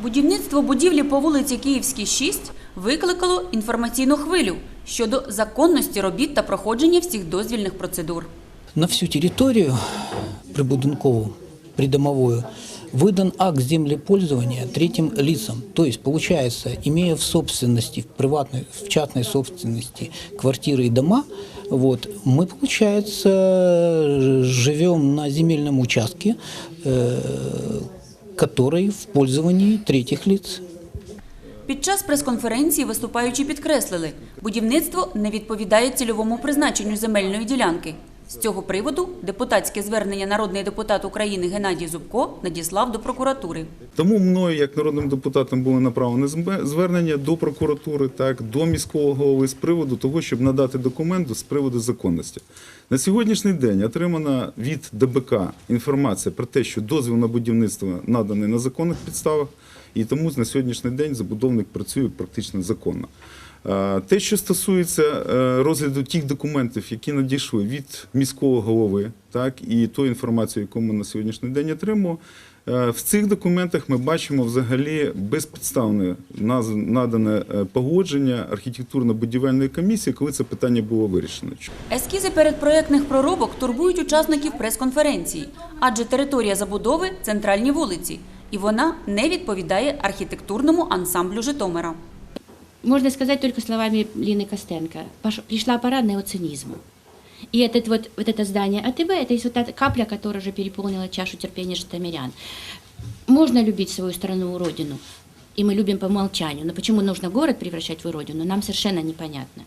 Будівництво будівлі по вулиці Київській, 6 викликало інформаційну хвилю щодо законності робіт та проходження всіх дозвільних процедур. На всю территорию прибудинковую, придомовую, выдан акт землепользования третьим лицам. То есть, получается, имея в собственности, в приватной, в частной собственности квартиры и дома, вот, мы, получается, живем на земельном участке, э, который в пользовании третьих лиц. Під час прес-конференції виступаючі підкреслили, будівництво не відповідає цільовому призначенню земельної ділянки. З цього приводу депутатське звернення народний депутат України Геннадій Зубко надіслав до прокуратури. Тому мною, як народним депутатом, було направлено звернення до прокуратури, так до міського голови з приводу того, щоб надати документи з приводу законності. На сьогоднішній день отримана від ДБК інформація про те, що дозвіл на будівництво наданий на законних підставах, і тому на сьогоднішній день забудовник працює практично законно. Те, що стосується е, розгляду тих документів, які надійшли від міського голови, так і ту інформацію, яку ми на сьогоднішній день отримуємо, е, в цих документах ми бачимо взагалі безпідставне надане е, погодження архітектурно-будівельної комісії, коли це питання було вирішено. Ескізи передпроєктних проробок турбують учасників прес-конференції, адже територія забудови центральні вулиці, і вона не відповідає архітектурному ансамблю Житомира. Можно сказать только словами Лины Костенко. Пош- Пришла пора неоцинизма. И этот вот, вот это здание АТБ, это есть вот та капля, которая уже переполнила чашу терпения житомирян. Можно любить свою страну, родину, и мы любим по умолчанию, но почему нужно город превращать в родину, нам совершенно непонятно.